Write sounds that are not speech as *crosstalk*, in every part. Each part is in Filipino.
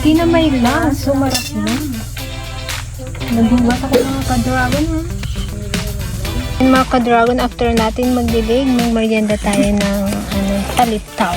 Di na may lang. Sumarap na. Nagugas ako mga ka-dragon. mga ka-dragon, after natin magdilig, may merienda tayo ng ano, talitaw.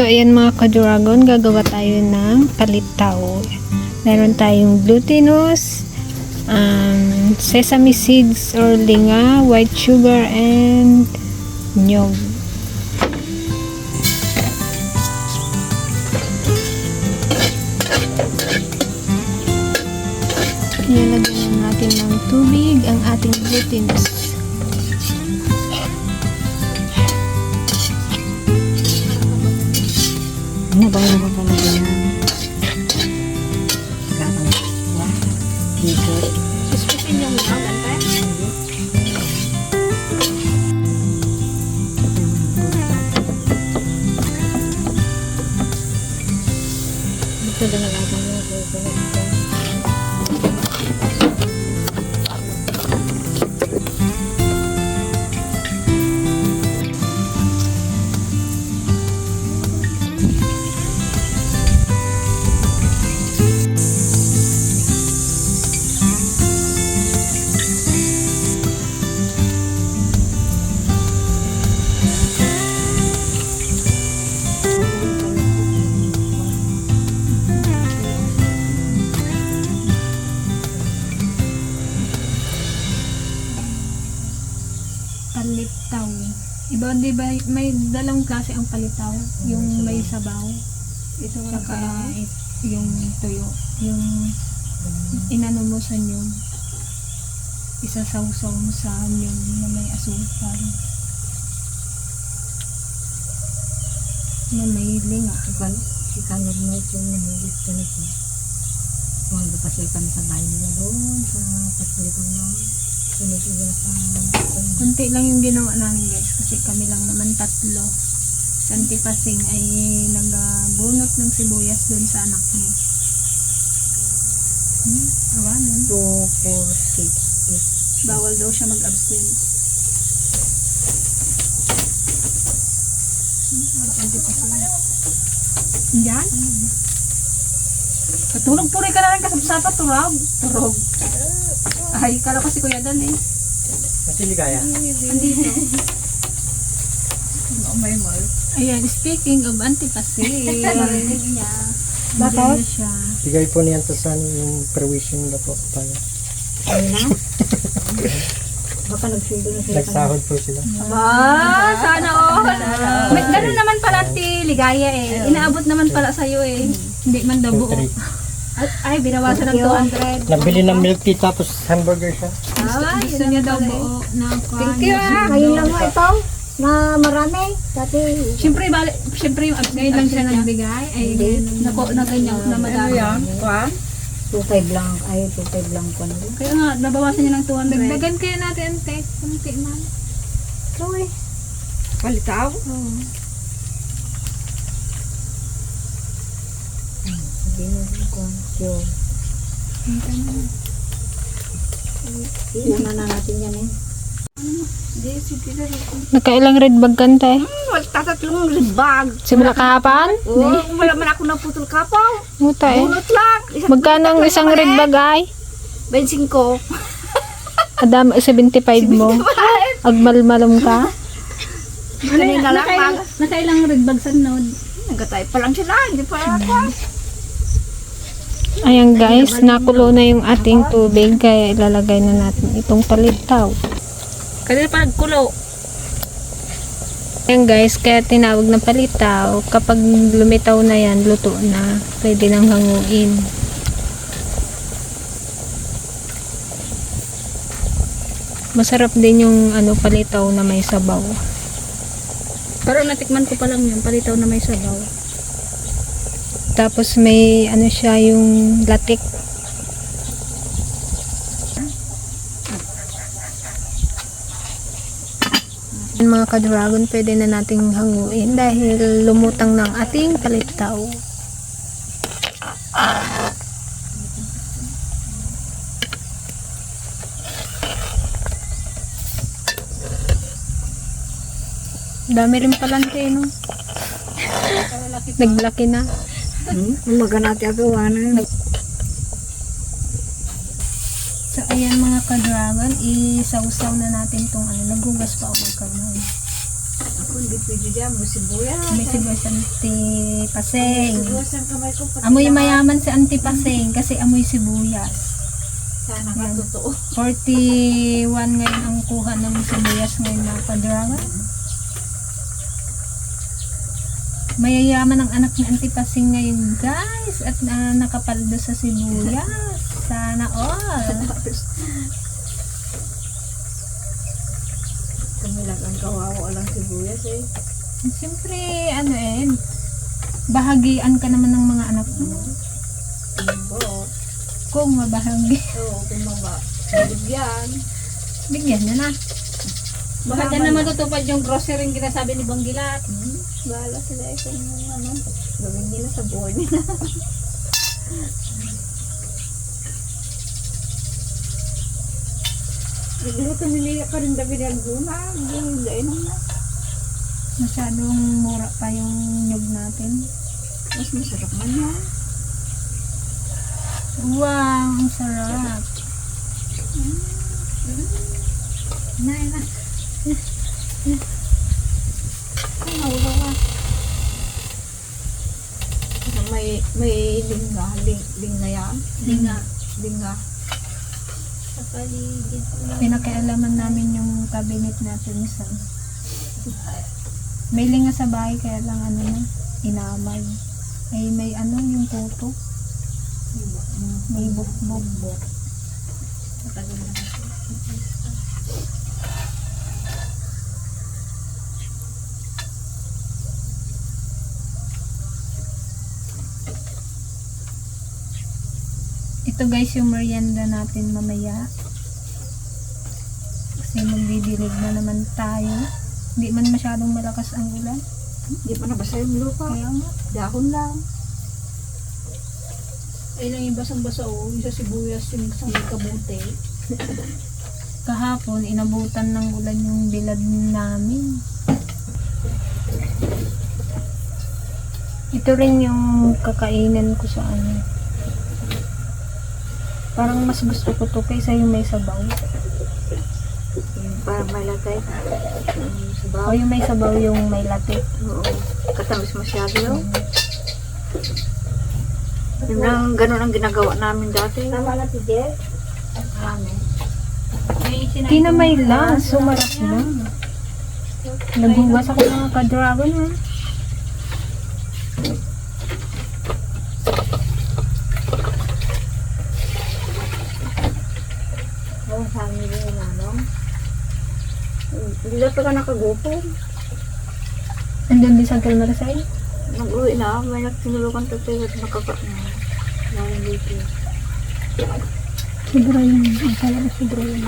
So, ayan mga ka-dragon, gagawa tayo ng palitaw. Meron tayong glutinous, um, sesame seeds or linga, white sugar, and nyog. Nilagyan natin ng tubig ang ating glutinous. Lang ang ating Iba, di ba, may dalawang klase ang palitaw. Yung may sabaw. Ito Saka yung tuyo. Yung inano mo sa nyog. Isasawsaw mo sa nyog na may asukal. Na may linga. Ikan, ikanod mo ito nahilig ka nito. Huwag kasi kami sa bahay nila doon sa pagkalitan ng sa Kunti lang yung ginawa namin guys kasi kami lang naman tatlo. Si Auntie Pasing ay nagbunot ng sibuyas doon sa anak niya. Hmm, awa nun. 2, 4, 6, Bawal daw siya mag-absent. Hmm, Auntie Pasing. Diyan? Katulog puri ka na lang kasapsapat, turog. Turog. Ay, kala ko si Kuya Dan eh. Kasi ligaya. Andito. Ayan, speaking of antipasi. Bakit? Bakit? siya. Bigay po niyan to sa yung permission na po tayo. Ayun na. Baka nagsigo na sila. Nagsahod po sila. Ah, sana all. May ganun naman pala ti ligaya eh. Inaabot naman pala sa'yo eh. Hindi man daw buo. 2-3. Ay, binawasan ng 200. Nabili ng milk tea tapos hamburger siya. Gusto, gusto niya daw buo na Thank you Ngayon lang mo ito na marami. Dati, Siyempre, bali, siyempre yung ngayon lang siya nagbigay. Ay, nako, na ganyan, na madami. Kuan? 2.5 lang. Ay, 2.5 lang ko nila. Kaya nga, nabawasan niya ng 200. Dagdagan kaya natin, ante. Kunti man. Ito eh. Palitaw? Oo. Sabi mo, Kunti man. Iuna na natin yan eh. Na. Nakailang red bag kanta eh. Wala tatatlong libag. Simula kahapan? Oo, wala man ako naputol kapaw. Muta eh. Bunot lang. Isang Magkano ang isang red bag ay? Bensin ko. Adam, 75 mo. Agmalmalom ka? Kanina lang. Nakailang, Nakailang red bag sa nod. nagatay pa lang sila. Hindi pa ako. Ayan guys, nakulo na yung ating tubig kaya ilalagay na natin itong palitaw. Kanina pa nagkulo. Ayan guys, kaya tinawag na palitaw. Kapag lumitaw na yan, luto na. Pwede nang hanguin. Masarap din yung ano palitaw na may sabaw. Pero natikman ko pa lang yun. Palitaw na may sabaw. Tapos may ano siya yung latik. Mga ka-dragon, pwede na nating hanguin dahil lumutang ng ating palitaw. Dami rin palante, no? *laughs* Naglaki na. Hmm? Maganati ako. Ano? So, ayan mga ka-dragon, isawsaw na natin tong ano, nagugas pa ako magkaroon. Ako hindi pwede dyan. May sibuyas. May sibuyas antipaseng. Sibuyas ang kamay ko. Amoy na- mayaman si antipaseng kasi amoy sibuyas. Sana nga totoo. 41 ngayon ang kuha ng sibuyas ngayon mga ka-dragon. Mayayaman ang anak ni antipaseng ngayon guys at na nakapaldo sa sibuyas. Sana all. Kami lang ang kawawa lang sibuyas eh. Siyempre, ano eh, bahagian ka naman ng mga anak mo. Timbo. Kung mabahagi, Oo, kung mga bigyan. bigyan na na. Baka dyan na matutupad yung grocery yung ginasabi ni Banggilat. Hmm? Bahala sila eh kung ano. Gawin nila sa buhay nila. Nagluto nila ka rin Alguna. Hindi, gainom na. Masyadong mura pa yung nyug natin. Mas masarap man yan. Wow, ang sarap. Na, na. Ay, nawala ka. May, may linga, ling, linga yan. Linga. Linga. Sa paligid. Pinakialaman namin yung cabinet natin sa may linga sa bahay kaya lang ano na, inamay. Ay may ano yung puto. May bukbok. Matagal na Ito guys yung merienda natin mamaya. Kasi magdidilig na naman tayo. Hindi man masyadong malakas ang ulan. Hindi pa nabasa yung lupa. Kaya nga. Dahon lang. Ay lang yung basang-basa oh. Yung sa sibuyas, yung sa may kabuti. Kahapon, inabutan ng ulan yung bilad namin. Ito rin yung kakainan ko sa ano. Parang mas gusto ko to kaysa yung may sabaw. Yung parang may latay. Yung O sabaw. yung may sabaw yung may latte. Oo. Katamis masyado yun. Yun ang ganun ang ginagawa namin dati. Tama na si Jess. Marami. Di na may lang, sumarap na. Naghugas ako ng ka-dragon ha. Amin yung nanong. Hindi na pa ka nakagupon. Andun din sa Galmarisay. Nag-uwi na, may nagtinulukan to tayo at nakaka... Namin dito. Sobra yun. Ang kala ko sobra yun.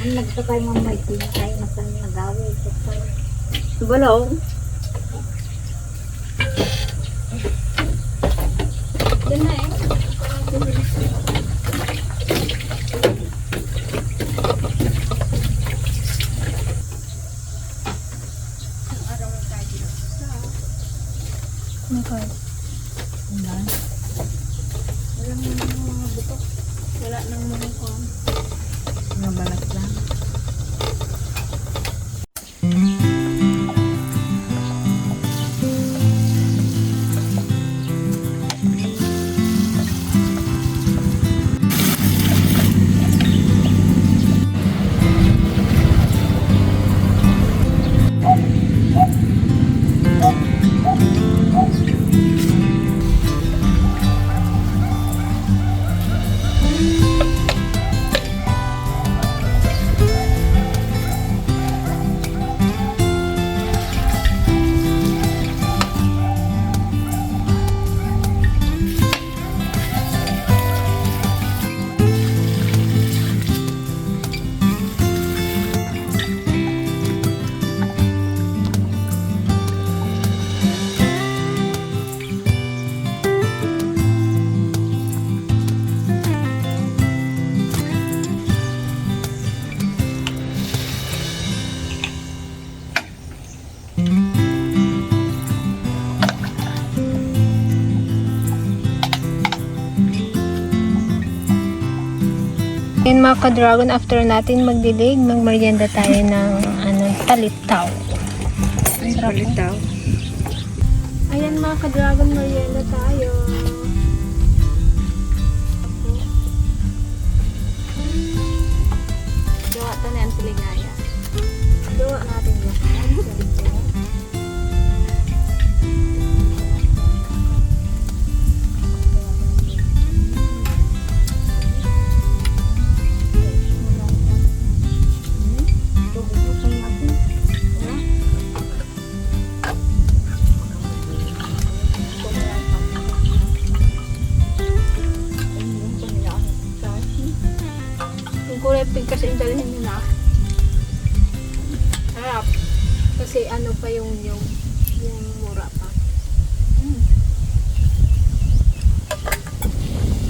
Ang nagsakay mga may tinatay na kami nagawin. Balaw. Yan হয় Yan mga ka-dragon, after natin magdilig, magmerienda tayo ng ano, talitaw. Ay, balit daw. Ayan mga ka-dragon, merienda tayo.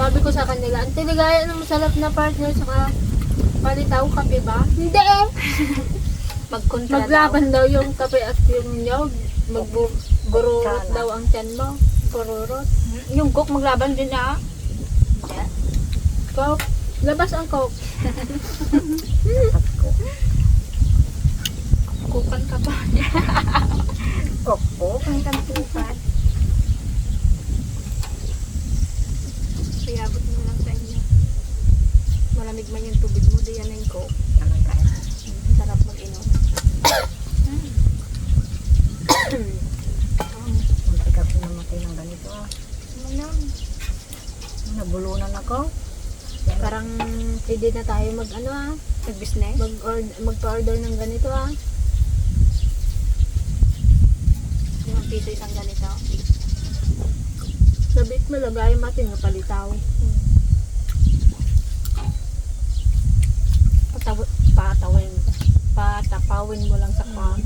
Sabi ko sa kanila, ang tiligaya ng masarap na partner saka palitaw kape ba? Hindi! *laughs* Magkontra Maglaban daw yung kape at yung nyog. Magbururot daw ang tiyan mo. Bururot. daw. Yung cook maglaban din na. Coke. Labas ang coke. *laughs* Kukan ka pa. Koko, kang kampupat. Payabot mo lang sa inyo. Malamig man yung tubig mo, di yan yung coke. Talaga. Sarap mag-inom. Muntik ako namatay ng ganito. ah. Manam. Nabulunan ako. Parang pwede na tayo mag ano ah. Nag-business? Mag magpa-order ng ganito ah. Limang piso isang ganito. Sabit mo lagay natin ng palitaw. Pataw patawin. Patapawin mo lang sa kwan.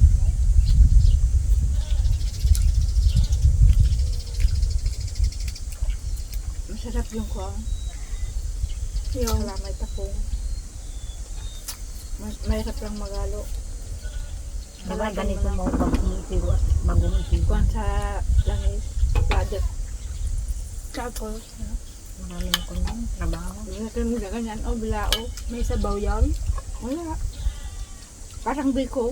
Masarap yung kwan. Yung wala may tapong. Mas, mahirap lang magalo. Diba ganito mo pag umitigo at bago umitigo. Kwan sa langis. Project. Tapos, Maraming ko nun, trabaho. Hindi natin mo ganyan. O, bilao. May sabaw yan. Wala. Parang biko.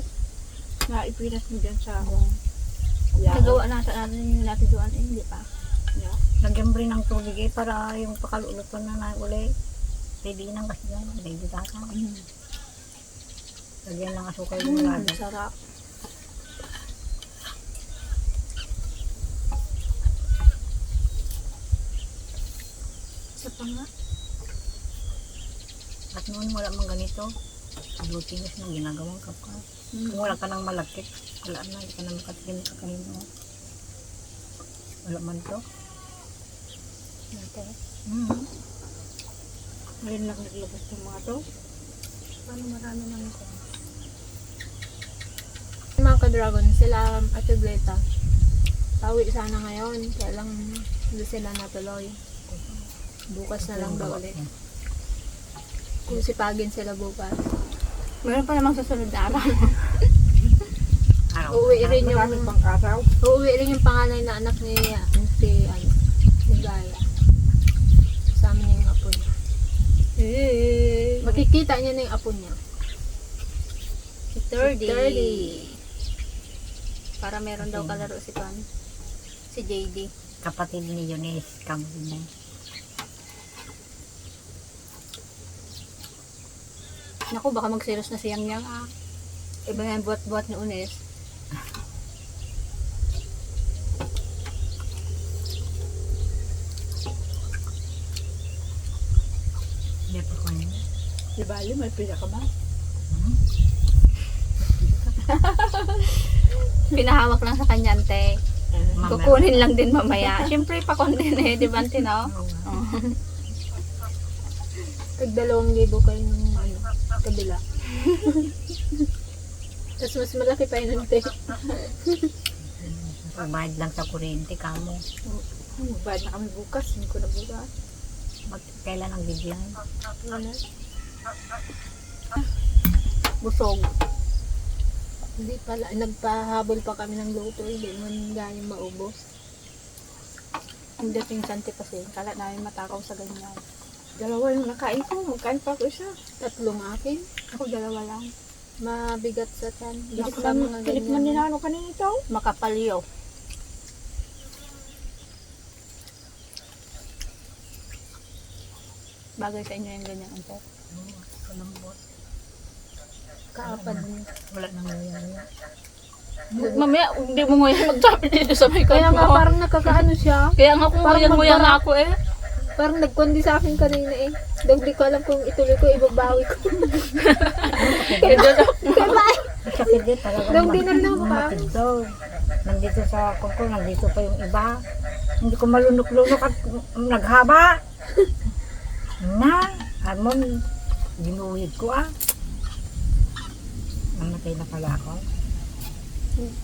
Na ipinas mo dyan sa bilao. Nagawa natin natin yung natin doon eh, hindi pa. Yeah. Lagyan mo rin ng tubig eh, para yung pakaluluto na na uli. Ready na kasi yan, ready ka ka. Lagyan ng asukal yung Mm, sarap. Pa nga. At noon wala mang ganito. Glutinous na ginagawang kapka. Kung wala ka nang malakit, wala na, hindi ka na makatikim sa kanino. Wala man to. Natin. Mm. Ngayon lang naglabas ng mga to. Paano marami man ito? Mga ka-dragon, sila Ate Bleta. Tawi sana ngayon, kaya lang hindi sila natuloy. Bukas na lang daw ulit. Kung sipagin sila bukas. Meron pa namang susunod na araw. *laughs* Uuwi rin yung Maraming pang araw. uuwi rin yung panganay na anak ni si ano ni Gaya. Kasama niya yung apo niya. Makikita niya na yung apo niya. Si 30. 30. Para meron daw kalaro si Pan. Si JD. Kapatid ni Eunice, kamo din eh. Naku, baka magselos na siyang niyang ah. Iba nga yung buhat-buhat ni Unes. Hindi pa ko niya. Di ba, may pila ka ba? Pinahawak lang sa kanya, ante. Mamaya. Kukunin lang din mamaya. Siyempre, pakondin eh, di ba, ante, no? Oo. Oh. *laughs* Tag dalawang libo kayo ng ano, kabila. *laughs* Tapos mas malaki pa yun ante. Pagbayad *laughs* lang sa kuryente, kamo. Bad na kami bukas, hindi ko na bukas. Mag, kailan ang bigyan? Ano? Busog. Hindi pala, nagpahabol pa kami ng luto, hindi man gayang maubos. Ang dating sante kasi, kala namin matakaw sa ganyan. Dalawa yung nakain ko, magkain pa ko isa. Tatlong akin, Ako dalawa lang. mabigat sa tan. Bigat lang, mga ganyan. din ano kanito. Makapalyo. Bagay sa inyo yung ganyan, ante. Oo, kalambot. Kaapad niya. Wala nang ngayon. Mamaya, hindi mo nguyan magsabi dito sa may Kaya nga kanto. parang nakakaano siya. Kaya nga kung magpara- ako eh. Parang nagkundi sa akin kanina eh. Dog di ko alam kung ituloy ko, ibabawi ko. *laughs* Kasi di talaga Nung dinalaw pa. mamatid daw. Nandito sa kuko, nandito pa yung iba. Hindi ko malunok-lunok at naghaba. Na, amon, ginuhid ko ah. Namatay na pala ako.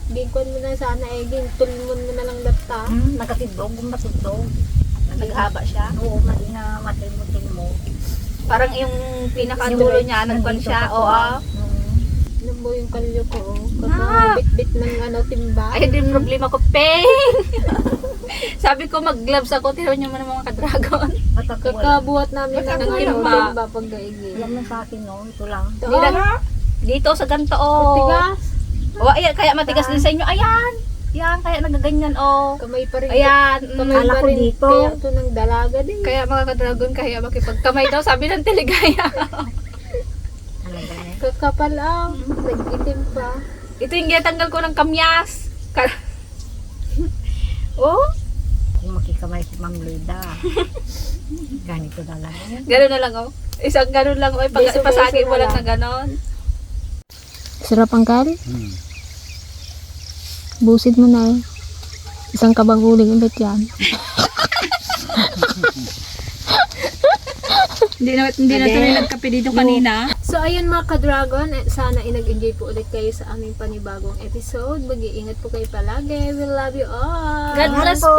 Gingkon mo na sana eh, gintulmon mo na lang data. Hmm, nagatidog, matidog. Naghaba siya. Oo, mali na matay-mutin mo. Parang yung pinakadulo niya, nagkwan siya. Oo. ah. Hmm. Alam mo yung kalyo ko, oh. Ah! Kakabit-bit ng ano, timba. Ay, din problema ko, peng! *laughs* Sabi ko, mag-gloves ako. Tiro niyo man ang mga ka-dragon. Ba't ako wala? Kakabuhat namin ng Ng ano, timba. timba pag gaigi. Alam mo sa akin, no? Ito lang. Ito, Di oh, na- Dito sa ganito, oh. tigas. Oh, ayan, kaya matigas din sa inyo. Ayan! Yan, kaya nagaganyan, oh. Kamay pa rin. Ayan. Kamay Kala pa ko rin. dito. Kaya ito ng dalaga din. Kaya mga ka-dragon, kaya makipagkamay daw, sabi ng teligaya. Eh. Kakapal ah. Nag-itim pa. Ito yung ginatanggal ko ng kamyas. Ka- *laughs* oh, Kung makikamay si Ma'am Lida. *laughs* Ganito na lang. gano'n na lang, oh. Isang gano'n lang, oh. Pag, Beso-beso pasagi mo lang na gano'n. Sarap ang kal? Busit mo na eh. Isang kabaguling ulit yan. Hindi na, hindi na tuloy nagkape dito kanina. So ayun mga ka-dragon, eh, sana ay nag-enjoy po ulit kayo sa aming panibagong episode. Mag-iingat po kayo palagi. We love you all. God bless po!